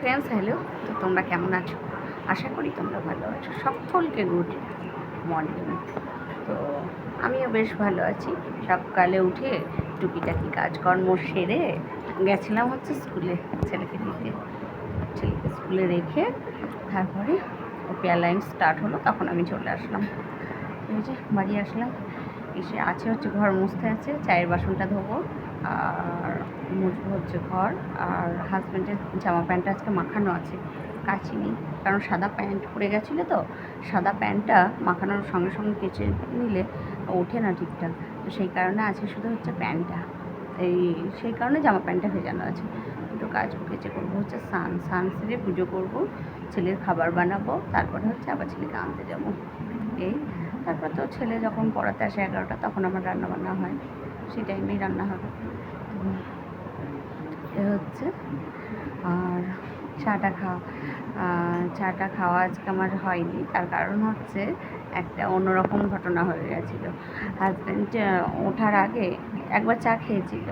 Friends hello তো তোমরা কেমন আছো? আশা করি তোমরা ভালো আছো। সকলকে গুড মর্নিং তো আমিও বেশ ভালো আছি। সকালে উঠে টুকিটাকি কাজকর্ম সেরে গেছিলাম হচ্ছে স্কুলে ছেলেকে দিতে ছেলেকে স্কুলে রেখে তারপরে ও পেয়ার লাইন স্টার্ট হলো, তখন আমি চলে আসলাম। এই যে বাড়ি আসলাম। এসে আছে হচ্ছে ঘর মুছতে আছে, চায়ের বাসনটা ধোবো। আর মুছবো হচ্ছে ঘর আর হাজব্যান্ডের জামা প্যান্টটা আজকে মাখানো আছে, কাচি নেই। কারণ সাদা প্যান্ট পরে গেছিল তো, সাদা প্যান্টটা মাখানোর সঙ্গে সঙ্গে কেচে নিলে ওঠে না ঠিকঠাক। তো সেই কারণে আছে শুধু হচ্ছে প্যান্টটা। এই সেই কারণে জামা প্যান্টটা ভেজানো আছে। দুটো কাজ কেচে করব, হচ্ছে সান সান সেরে পুজো করব, ছেলের খাবার বানাবো, তারপরে হচ্ছে আবার ছেলেকে আনতে যাব। এই, তারপর তো ছেলে যখন পড়াতে আসে এগারোটা, তখন আমার রান্নাবান্না হয়। সেই টাইমেই রান্না হবে। হচ্ছে। আর চাটা খাওয়া চাটা খাওয়া আজকে আমার হয়নি। তার কারণ হচ্ছে একটা অন্যরকম ঘটনা হয়ে গেছিল। হাজব্যান্ড ওঠার আগে একবার চা খেয়েছিল।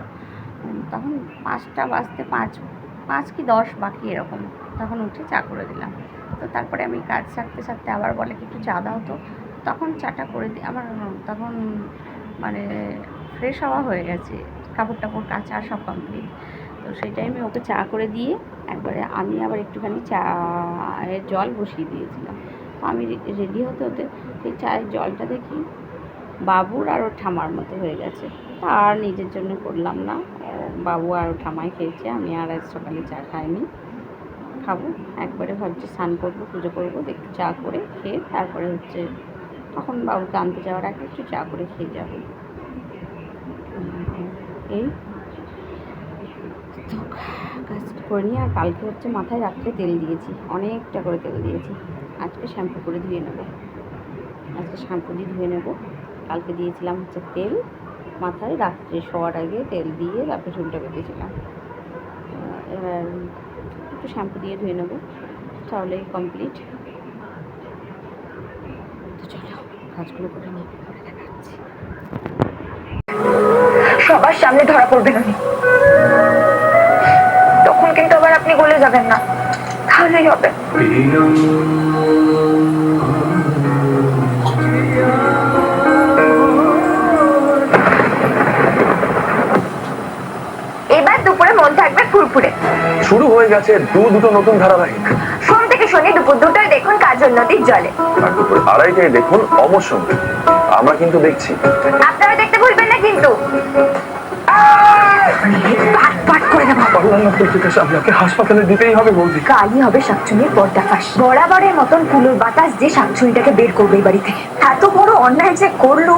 তখন পাঁচটা বাজতে পাঁচ পাঁচ কি দশ বাকি এরকম। তখন উঠে চা করে দিলাম। তো তারপরে আমি কাজ সারতে সারতে আবার বলে কি, একটু চা দাও তো। তখন চাটা করে দিই আমার তখন মানে ফ্রেশ হওয়া হয়ে গেছে। কাপড় টাপড় কাচা সব কমপ্লিট তো সেই টাইমে ওকে চা করে দিয়ে একবারে আমি আবার একটুখানি চায়ের জল বসিয়ে দিয়েছিলাম। আমি রেডি হতে হতে সেই চায়ের জলটা দেখি বাবুর আর ওর ঠামার মতো হয়ে গেছে। তা আর নিজের জন্য করলাম না। বাবু আর ঠামাই খেয়েছে, আমি আর আজ সকালে চা খাইনি। খাব, একবারে ভাবছি স্নান করব, পুজো করব, একটু চা করে খেয়ে তারপরে হচ্ছে তখন বাবুকে আনতে যাওয়ার আগে একটু চা করে খেয়ে যাব। এই তো কাজ করে আর কালকে হচ্ছে মাথায় রাত্রে তেল দিয়েছি, অনেকটা করে তেল দিয়েছি। আজকে শ্যাম্পু করে ধুয়ে নেব। আজকে শ্যাম্পু দিয়ে ধুয়ে নেব। কালকে দিয়েছিলাম হচ্ছে তেল। মাথায় রাত্রে শোয়ার আগে তেল দিয়ে তারপরে চুলটা বেঁধেছিলাম এবার একটু শ্যাম্পু দিয়ে ধুয়ে নেব। তাহলেই কমপ্লিট তো চলো, কাজগুলো করে নিই সবার সামনে ধরা পড়বেন উনি গলে যাবেন না। তাহলেই হবে। এবার দুপুরে মন থাকবে ফুরফুরে। শুরু হয়ে গেছে দু দুটো নতুন ধারাবাহিক। সোম থেকে শনি দুপুর দুটোয় দেখুন কাজল নদীর জলে। আর দুপুর আড়াইটায় দেখুন অবসঙ্গী আমরা কিন্তু দেখছি। আপনারা দেখতে ভুলবেন না কিন্তু। আপনাকে হাসপাতালে দিতেই হবে বৌদি। কালই হবে শাকচুনির পর্দাফাঁস বরাবরের মতন কুলোর বাতাস যে শাকচুনিটাকে বের করবে এই বাড়ি থেকে এত বড় অন্যায় যে করল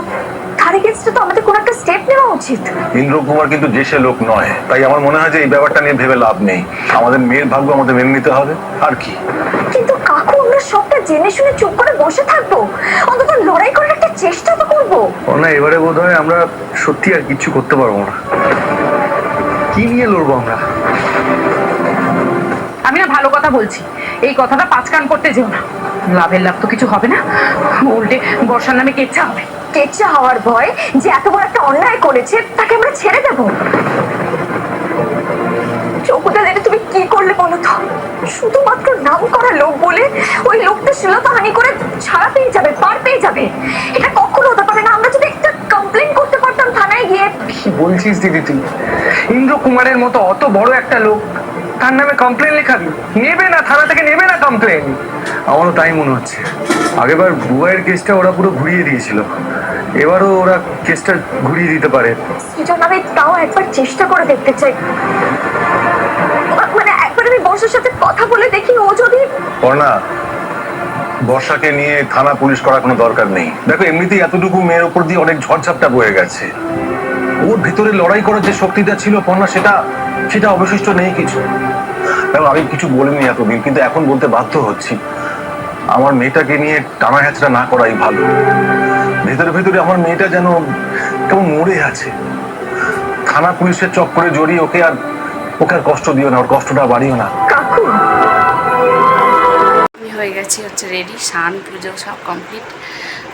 তার এগেনস্টে তো আমাদের কোনো একটা স্টেপ নেওয়া উচিত। ইন্দ্র কুমার কিন্তু যে সে লোক নয় তাই আমার মনে হয় যে এই ব্যাপারটা নিয়ে ভেবে লাভ নেই। আমাদের মেয়ের ভাগ্য আমাদের মেনে নিতে হবে আর কি? কিন্তু কাকু আমরা সবটা জেনে শুনে চুপ করে বসে থাকব। অন্তত লড়াই করার একটা চেষ্টা তো করব। না এবারে বোধ হয় আমরা সত্যি আর কিছু করতে পারব না। কি নিয়ে লড়বো আমরা? আমি না ভালো কথা বলছি। এই কথাটা পাঁচ কান করতে যেও না। লাভের লাভ তো কিছু হবে না। উল্টে বর্ষার নামে কেচ্ছা হবে। কেচ্ছা হওয়ার ভয় যে এত বড় একটা অন্যায় করেছে, তাকে আমরা ছেড়ে দেবো। চৌকুটা জেনে তুমি কি করলে বলো তো? শুধুমাত্র নাম করা লোক বলে ওই লোকটা শ্লীলতাহানি করে ছাড়া পেয়ে যাবে পার পেয়ে যাবে। এটা কখনো হতে পারে না। আমরা যদি একটা কমপ্লেন করতে পারতাম থানায় গিয়ে কি বলছিস দিদি তুই। ইন্দ্র কুমারের মতো অত বড় একটা লোক তার নামে কমপ্লেন লেখাবি? নেবে না থানা থেকে নেবে না কমপ্লেন আমারও তাই মনে হচ্ছে। আগেবার বুয়ের কেসটা ওরা পুরো ঘুরিয়ে দিয়েছিল। এবারও ওরা কেসটা ঘুরিয়ে দিতে পারে। সেজন্য আমি তাও একবার চেষ্টা করে দেখতে চাই। মানে একবার আমি বর্ষার সাথে কথা বলে দেখি ও যদি না বর্ষাকে নিয়ে থানা পুলিশ করার কোনো দরকার নেই। দেখো এমনিতেই এতটুকু মেয়ের উপর দিয়ে অনেক ঝড়ঝাপটা বয়ে গেছে। ওর ভেতরে লড়াই করার যে শক্তিটা ছিল পর্ণা সেটা সেটা অবশিষ্ট নেই কিছু। দেখো আমি কিছু বলিনি এতদিন কিন্তু এখন বলতে বাধ্য হচ্ছি। আমার মেয়েটাকে নিয়ে টানা হ্যাচড়া না করাই ভালো। ভেতরে ভেতরে আমার মেয়েটা যেন কেমন মরে আছে। থানা পুলিশের চক্করে জড়িয়ে ওকে আর ওকে আর কষ্ট দিও না ওর কষ্টটা বাড়িও না। আমি হয়ে গেছি হচ্ছে রেডি স্নান পুজো সব কমপ্লিট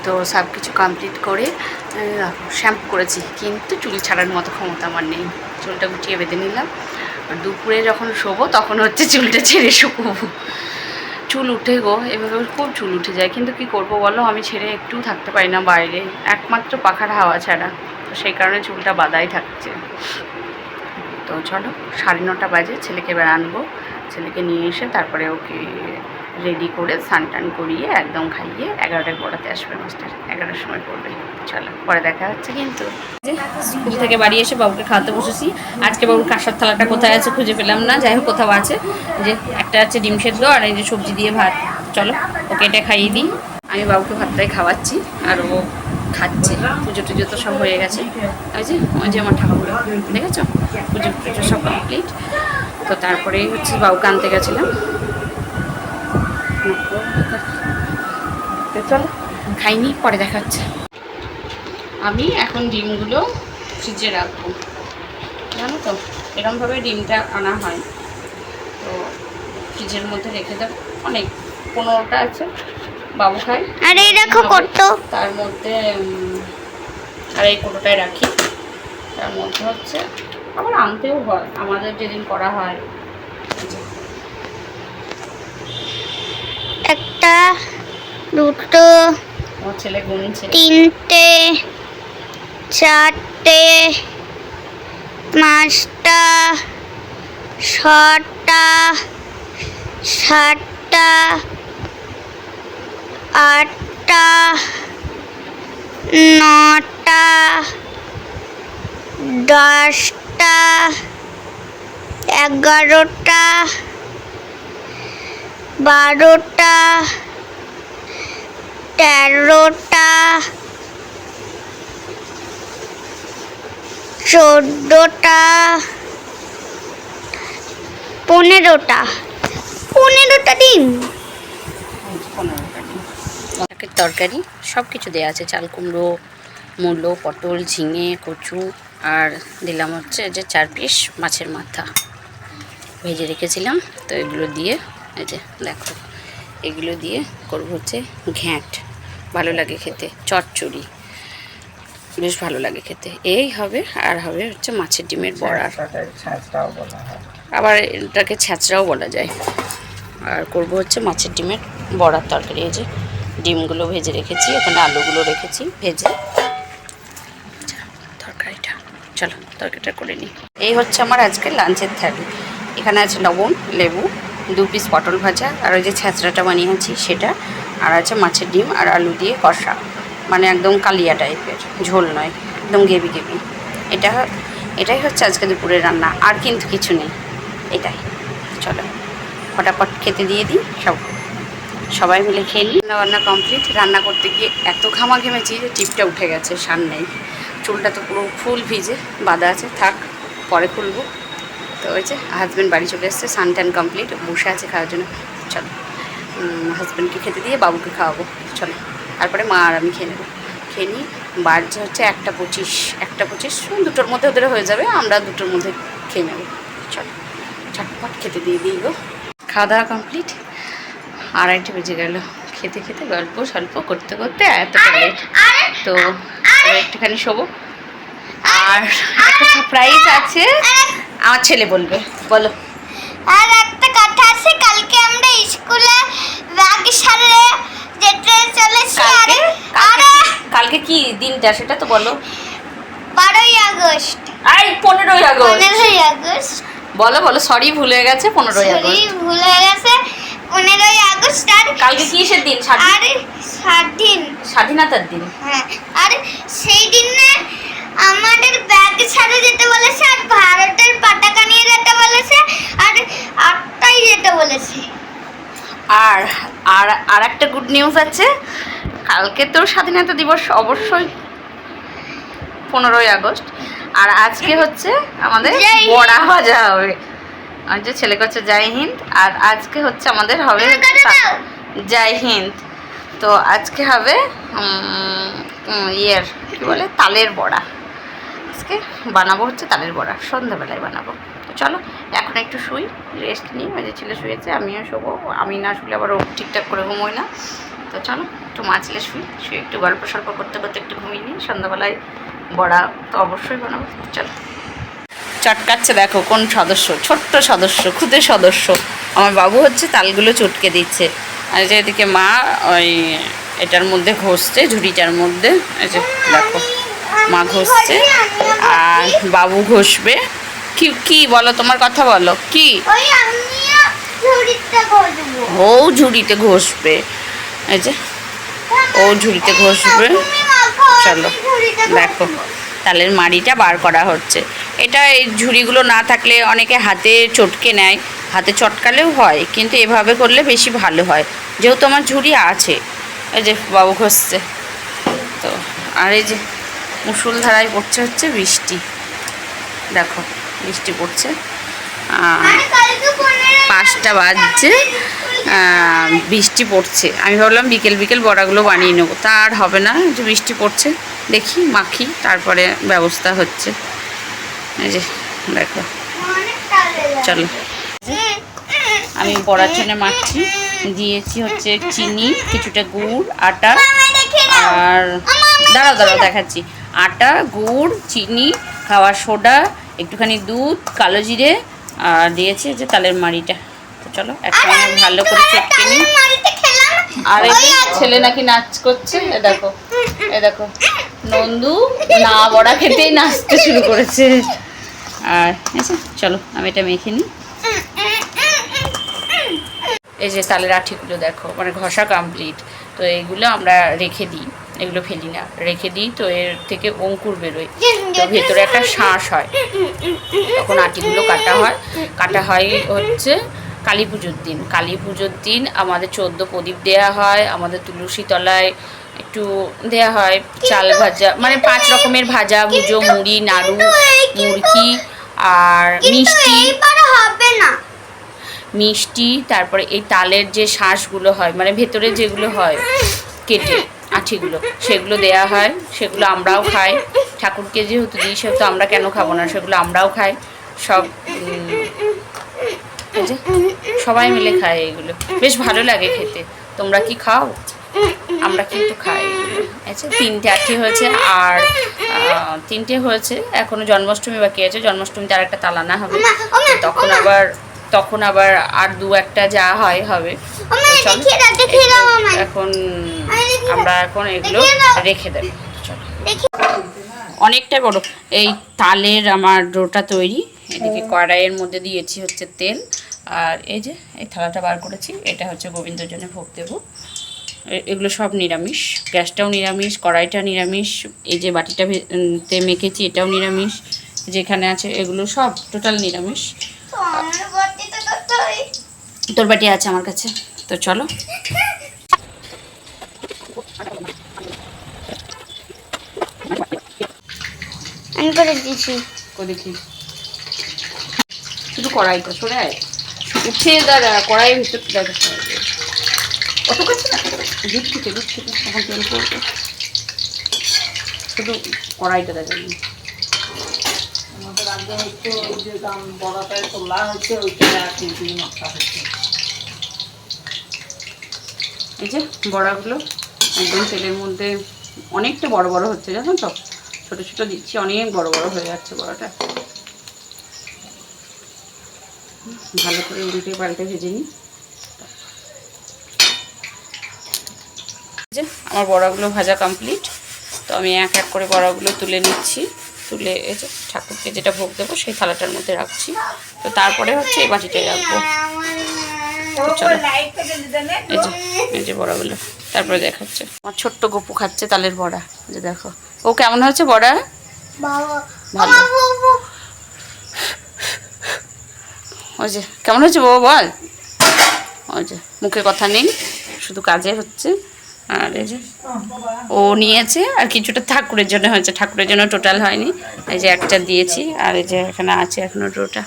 তো সব কিছু কমপ্লিট করে শ্যাম্পু করেছি। কিন্তু চুল ছাড়ার মতো ক্ষমতা আমার নেই। চুলটা গুটিয়ে বেঁধে নিলাম। আর দুপুরে যখন শোবো, তখন হচ্ছে চুলটা ছেড়ে শুকোবো। চুল উঠে গো, এভাবে খুব চুল উঠে যায়। কিন্তু কি করব বলো, আমি ছেড়ে একটু থাকতে পারি না বাইরে। একমাত্র পাখার হাওয়া ছাড়া। তো সেই কারণে চুলটা বাদাই থাকছে। তো চলো, সাড়ে নটা বাজে, ছেলেকে এবার আনব। ছেলেকে নিয়ে এসে তারপরে ওকে রেডি করে স্নান টান করিয়ে একদম খাইয়ে এগারোটায় পড়াতে আসবে মাস্টার। এগারোটার সময় পড়বে। চলো, পরে দেখা হচ্ছে কিন্তু। স্কুল থেকে বাড়ি এসে বাবুকে খাওয়াতে বসেছি। আজকে বাবুর কাঁসার থালাটা কোথায় আছে খুঁজে পেলাম না। যাই হোক, কোথাও আছে। যে একটা আছে ডিম সেদ্ধ আর এই যে সবজি দিয়ে ভাত। চলো, ওকে এটা খাইয়ে দিই। আমি বাবুকে ভাতটাই খাওয়াচ্ছি আর ও খাচ্ছে। পুজো টুজো তো সব হয়ে গেছে। ওই যে ওই যে আমার ঠাকুর। দেখেছ? পুজো টুজো সব কমপ্লিট তো তারপরে হচ্ছে বাবুকে আনতে গেছিলাম। চলো খাইনি পরে দেখা হচ্ছে। আমি এখন ডিমগুলো ফ্রিজে রাখব। জানো তো এরমভাবে ডিমটা আনা হয়। তো ফ্রিজের মধ্যে রেখে দেবো। অনেক পনেরোটা আছে বাবু খায়। আর এই দেখো কত। তার মধ্যে আর এই কোটোটায় রাখি। তার মধ্যে হচ্ছে আবার আনতেও হয়। আমাদের যেদিন করা হয়। যে, একটা দুটো তিনটে চারটে পাঁচটা ছটা সাতটা আটটা নটা দশটা এগারোটা বারোটা তেরোটা চোদ্দোটা পনেরোটা। পনেরোটা ডিম? তরকারি সব কিছু দেওয়া আছে। চাল কুমড়ো, মূলো, পটল, ঝিঙে, কচু, আর দিলাম হচ্ছে যে চার পিস মাছের মাথা। ভেজে রেখেছিলাম, তো এগুলো দিয়ে, এই যে দেখো, এগুলো দিয়ে করব হচ্ছে ঘ্যাঁট। ভালো লাগে খেতে চচ্চড়ি। বেশ ভালো লাগে খেতে। এই হবে আর হবে হচ্ছে মাছের ডিমের বড়া। আবার এটাকে ছ্যাঁচড়াও বলা যায়। আর করব হচ্ছে মাছের ডিমের বড়ার তরকারি। এই যে ডিমগুলো ভেজে রেখেছি ওখানে আলুগুলো রেখেছি ভেজে। তরকারিটা। চলো তরকারিটা করে নিই। এই হচ্ছে আমার আজকে লাঞ্চের থালি। এখানে আছে লবণ লেবু দু পিস পটল ভাজা আর ওই যে ছ্যাঁচড়াটা বানিয়েছি সেটা। আর আছে মাছের ডিম আর আলু দিয়ে কষা। মানে একদম কালিয়া টাইপের, ঝোল নয়, একদম গেবি গেবি এটা এটাই হচ্ছে আজকে দুপুরের রান্না, আর কিন্তু কিছু নেই। এটাই। চলো, ফটাফট খেতে দিয়ে দিই, সব। সবাই মিলে খেয়ে নিই। রান্না কমপ্লিট। রান্না করতে গিয়ে এত ঘামা ঘেমেছি যে টিপটা উঠে গেছে, সার নেই। চুলটা তো পুরো ফুল ভিজে বাঁধা আছে, থাক, পরে খুলবো। তো ওই যে হাজব্যান্ড বাড়ি চলে এসছে সান ট্যান কমপ্লিট, বসে আছে খাওয়ার জন্য। চলো। হাজব্যান্ডকে খেতে দিয়ে বাবুকে খাওয়াবো চলো তারপরে মা আর আমি খেয়ে নেব। খেয়ে নিই বাজছে হচ্ছে একটা পঁচিশ একটা পঁচিশ দুটোর মধ্যে ওদের হয়ে যাবে আমরা দুটোর মধ্যে খেয়ে নেব। চলো চটপট খেতে দিয়ে দিই গো। খাওয়া দাওয়া কমপ্লিট আড়াইটে বেজে গেল। খেতে খেতে গল্প স্বল্প করতে করতে এতটা লেট তো একটুখানি শোবো। আর একটা সারপ্রাইজ আছে। আমার ছেলে বলবে। বলো। আর একটা দিনটা সেটা তো বলো। বারোই আগস্ট। আই পনেরোই আগস্ট। পনেরোই আগস্ট। বলো বলো সরি ভুল গেছে পনেরোই আগস্ট। ভুল গেছে পনেরোই আগস্ট আর কালকে কিসের দিন? আরে স্বাধীন। স্বাধীনতার দিন। হ্যাঁ আর সেই দিনে আমাদের ব্যাগ ছাড়ে যেতে বলেছে আর ভারতের পতাকা নিয়ে যেতে বলেছে আর আটটাই যেতে বলেছে। আর আর আর একটা গুড নিউজ আছে। কালকে তো স্বাধীনতা দিবস অবশ্যই পনেরোই আগস্ট। আর আজকে হচ্ছে আমাদের বড়া ভাজা হবে। আর যে ছেলে করছে জয় হিন্দ আর আজকে হচ্ছে আমাদের হবে জয় হিন্দ। তো আজকে হবে ইয়ের কী বলে তালের বড়া। আজকে বানাবো হচ্ছে তালের বড়া সন্ধ্যাবেলায় বানাবো। তো চলো এখন একটু শুই রেস্ট নিই। ওই যে ছেলে শুয়েছে আমিও শোবো। আমি না শুলে আবার ও ঠিকঠাক করে ঘুমোই না। তো চলো একটু মা ছেলে শুই শুয়ে একটু গল্প সল্প করতে করতে একটু ঘুমিয়ে নিই। সন্ধ্যাবেলায় বড়া তো অবশ্যই বানাবো। চলো। চটকাচ্ছে দেখো কোন সদস্য ছোট্ট সদস্য খুদে সদস্য। আমার বাবু হচ্ছে তালগুলো চটকে দিচ্ছে। আর যে এদিকে মা ওই এটার মধ্যে ঘষছে ঝুড়িটার মধ্যে। এই যে দেখো মা ঘষছে আর বাবু ঘষবে। কি কি বলো তোমার কথা বলো কি? ও ঝুড়িতে ঘষবে। এই যে ও ঝুড়িতে ঘষবে। চলো, দেখো, তালের মাড়িটা বার করা হচ্ছে। এটা এই ঝুড়িগুলো না থাকলে অনেকে হাতে চটকে নেয়, হাতে চটকালেও হয়, কিন্তু এভাবে করলে বেশি ভালো হয়। যেহেতু আমার ঝুড়ি আছে, এই যে বাবু ঘষছে। তো, আর এই যে মুসুলধারায় পড়ছে হচ্ছে বৃষ্টি। দেখো, বৃষ্টি পড়ছে। পাঁচটা বাজছে। বৃষ্টি পড়ছে। আমি ভাবলাম বিকেল বিকেল বড়াগুলো বানিয়ে নেব। তা আর হবে না যে বৃষ্টি পড়ছে। দেখি, মাখি, তারপরে ব্যবস্থা হচ্ছে। এই যে, দেখো। চলো। আমি বড়ার জন্য মাখছি। দিয়েছি হচ্ছে চিনি, কিছুটা গুড়, আটা আর দাঁড়াও দাঁড়াও, দেখাচ্ছি। আটা, গুড়, চিনি খাওয়ার সোডা, একটুখানি দুধ, কালো জিরে, আর দিয়েছি যে তালের মাড়িটা। চলো একসঙ্গে ভালো করে চটকে নিই। আর এই ছেলে নাকি নাচ করছে এ দেখো এ দেখো। নন্দু না বড়া খেতেই নাচতে শুরু করেছে। আর আচ্ছা চলো আমি এটা মেখে নিই। এই যে তালের আঠিগুলো দেখো মানে ঘষা কমপ্লিট তো এইগুলো আমরা রেখে দিই এগুলো ফেলি না। রেখে দিই তো এর থেকে অঙ্কুর বেরোয়। তো ভেতরে একটা শাঁস হয়। তখন আটিগুলো কাটা হয়। কাটা হয় হচ্ছে কালী পুজোর দিন। কালী পুজোর দিন আমাদের চোদ্দ প্রদীপ দেয়া হয় আমাদের তুলসী তলায় একটু দেয়া হয় চাল ভাজা মানে পাঁচ রকমের ভাজা ভুজো মুড়ি নাড়ু মুরগি আর মিষ্টি। হবে না। মিষ্টি তারপরে এই তালের যে শাঁসগুলো হয় মানে ভেতরে যেগুলো হয় কেটে আঠিগুলো সেগুলো দেয়া হয় সেগুলো আমরাও খাই। ঠাকুরকে যেহেতু দিই সেহেতু আমরা কেন খাব না? সেগুলো আমরাও খাই। সব এই যে সবাই মিলে খায় এগুলো। বেশ ভালো লাগে খেতে। তোমরা কি খাও? আমরা কিন্তু খাই আচ্ছা তিনটে আটটি হয়েছে আর তিনটে হয়েছে। এখনও জন্মাষ্টমী বাকি আছে। জন্মাষ্টমীতে আর একটা তালানা হবে। তখন আবার তখন আবার আর দু একটা যা হয় হবে। এখন। আমরা এখন এগুলো রেখে দেবো। অনেকটা বড়। এই তালের আমার ডোটা তৈরি। এদিকে কড়াইয়ের মধ্যে দিয়েছি হচ্ছে তেল। আর এই যে এই থালাটা বার করেছি। এটা হচ্ছে গোবিন্দর জন্য ভোগ দেবো। এগুলো সব নিরামিষ। গ্যাসটাও নিরামিষ কড়াইটা নিরামিষ এই যে বাটিটা তে মেখেছি এটাও নিরামিষ যেখানে আছে এগুলো সব টোটাল নিরামিষ। তোর বাটি আছে আমার কাছে তো চলো। আমি করে দিয়েছি কো দেখি। শুধু কড়াইটা সরে আয়। উঠে দাঁড়া কড়াইয়ের ভিতর দাঁড়া অত কাছে না দুধ থেকে তেল করব শুধু কড়াইটা দেখা। আগে হচ্ছে ওই যে দাম হচ্ছে ওইটা হচ্ছে এই যে বড়াগুলো একদম তেলের মধ্যে অনেকটা বড় বড় হচ্ছে, জানো তো? ছোট ছোট দিচ্ছি, অনেক বড় বড় হয়ে যাচ্ছে বড়াটা। ভালো করে উল্টে পাল্টে ভেজে নিই। যে আমার বড়াগুলো ভাজা কমপ্লিট তো আমি এক এক করে বড়াগুলো তুলে নিচ্ছি। তুলে এই যে ঠাকুরকে যেটা ভোগ দেবো সেই থালাটার মধ্যে রাখছি। তো তারপরে হচ্ছে এই বাটিটায় রাখব। চলো। এই যে এই যে বড়াগুলো। তারপরে দেখাচ্ছে। আমার ছোট্ট গপু খাচ্ছে তালের বড়া। যে দেখো। ও কেমন হয়েছে বড়া? ভালো। আমার বাবু ওই যে, কেমন হয়েছে বাবা বল? ওই যে মুখে কথা নেই, শুধু কাজে হচ্ছে। আর এই যে, ও নিয়েছে, আর কিছুটা ঠাকুরের জন্য হয়েছে, ঠাকুরের জন্য টোটাল হয়নি। এই যে একটা দিয়েছি, আর এই যে এখানে আছে এখনও ডোটা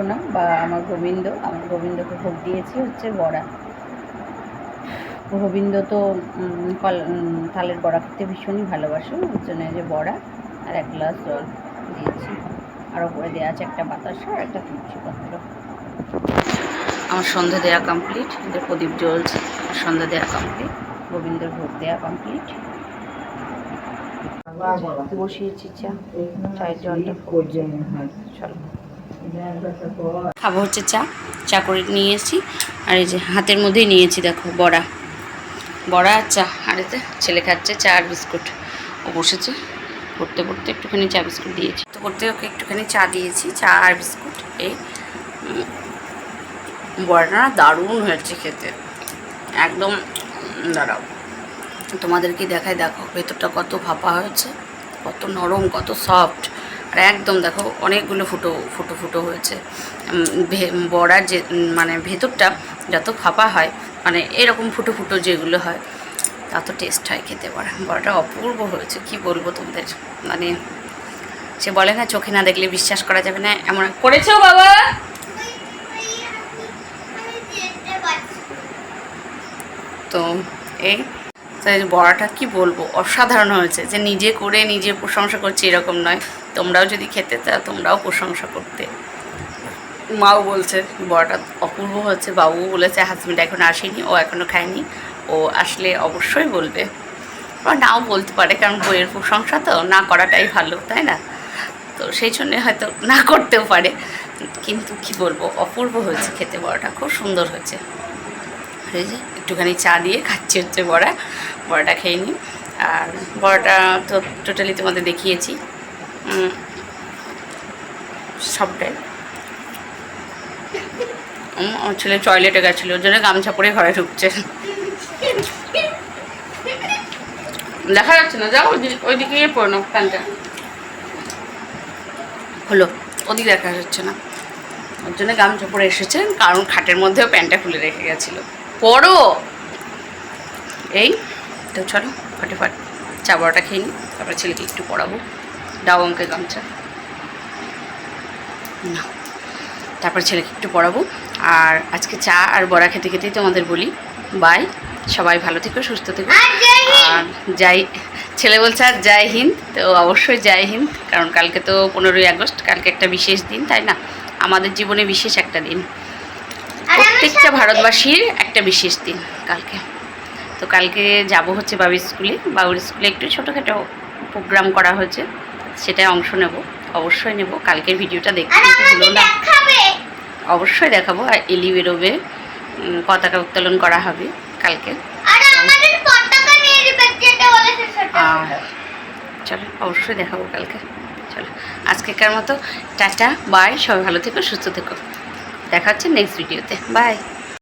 গোপুসোনা বা আমার গোবিন্দ আমার গোবিন্দকে ভোগ দিয়েছি হচ্ছে বড়া। গোবিন্দ তো কল- তালের বড়া খেতে ভীষণই ভালোবাসে ওর জন্য যে বড়া আর এক গ্লাস জল দিয়েছি। আর ওপরে দেওয়া আছে একটা বাতাসা আর একটা তুলসী পত্র আমার সন্ধে দেওয়া কমপ্লিট এদের প্রদীপ জ্বলছে সন্ধে দেওয়া কমপ্লিট গোবিন্দর ভোগ দেওয়া কমপ্লিট বসিয়েছি চা চায়ের জলটা। চলো। খাব হচ্ছে চা চা করে নিয়ে এসেছি। আর এই যে হাতের মধ্যেই নিয়েছি, দেখো, বড়া। বড়া আর চা। আর এতে ছেলে খাচ্ছে চা আর বিস্কুট। ও বসেছে পড়তে পড়তে একটুখানি চা, বিস্কুট দিয়েছি। তো করতে ওকে একটুখানি চা দিয়েছি, চা আর বিস্কুট। এই বড়াটা দারুণ হয়েছে খেতে। একদম দাঁড়াও। তোমাদেরকে দেখায় দেখো, ভেতরটা কত ভাপা হয়েছে, কত নরম, কত সফট আর একদম দেখো অনেকগুলো ফুটো ফুটো ফুটো হয়েছে। বড়ার যে মানে ভেতরটা যত ফাঁপা হয় মানে এরকম ফুটো ফুটো যেগুলো হয় তত টেস্ট হয় খেতে। পারে বড়াটা অপূর্ব হয়েছে, কি বলব তোমাদের? মানে সে বলে না, চোখে না দেখলে বিশ্বাস করা যাবে না। এমন করেছ বাবা? তো এই তাই বড়াটা কি বলব? অসাধারণ হয়েছে। যে নিজে করে, নিজে প্রশংসা করছি এরকম নয়। তোমরাও যদি খেতে তা তোমরাও প্রশংসা করতে। মাও বলছে, বড়াটা অপূর্ব হয়েছে। বাবুও বলেছে হাজব্যান্ড এখন আসেনি, ও এখনও খায়নি। ও আসলে অবশ্যই বলবে। বা নাও বলতে পারে, কারণ বইয়ের প্রশংসা তো না করাটাই ভালো, তাই না? তো সেই জন্যে হয়তো না করতেও পারে। কিন্তু কি বলব, অপূর্ব হয়েছে খেতে বড়াটা, খুব সুন্দর হয়েছে। এই একটুখানি চা দিয়ে খাচ্ছি হচ্ছে বড়া। বড়াটা খেয়ে নিই। আর বড়াটা তো টোটালি তোমাদের দেখিয়েছি। সবটাই। আমার ছেলে টয়লেটে গেছিল, ওর জন্য গামছা পরে ঘরে ঢুকছে। দেখা যাচ্ছে না, যাও ওইদিকে গিয়ে পড়ো প্যান্টটা। হলো, ওদিকে দেখা যাচ্ছে না। ওর জন্য গামছা পরে এসেছে, কারণ খাটের মধ্যেও প্যান্টটা খুলে রেখে গেছিল। পড়ো। এই তো চলো ফটাফট চা বড়াটা খেয়ে নিই তারপরে ছেলেকে একটু পড়াবো। দাও অঙ্কে গামছা। না তারপর ছেলেকে একটু পড়াবো। আর আজকে চা আর বড়া খেতে খেতেই তোমাদের বলি। বাই। সবাই ভালো থেকো সুস্থ থেকো। আর যাই ছেলে বলছে আর জয় হিন্দ তো অবশ্যই জয় হিন্দ। কারণ কালকে তো পনেরোই আগস্ট কালকে একটা বিশেষ দিন তাই না? আমাদের জীবনে বিশেষ একটা দিন। প্রত্যেকটা ভারতবাসীর একটা বিশেষ দিন কালকে। তো কালকে যাব হচ্ছে বাবুর স্কুলে। বাবুর স্কুলে একটু ছোটোখাটো প্রোগ্রাম করা হয়েছে সেটায় অংশ নেব। অবশ্যই নেব। কালকের ভিডিওটা দেখতে ভুলো না। অবশ্যই দেখাবো। আর এলি বেরোবে পতাকা উত্তোলন করা হবে কালকে। চলো অবশ্যই দেখাবো কালকে। চলো আজকেকার মতো টাটা বাই সবাই ভালো থেকো সুস্থ থেকো। দেখা হচ্ছে নেক্সট ভিডিওতে বাই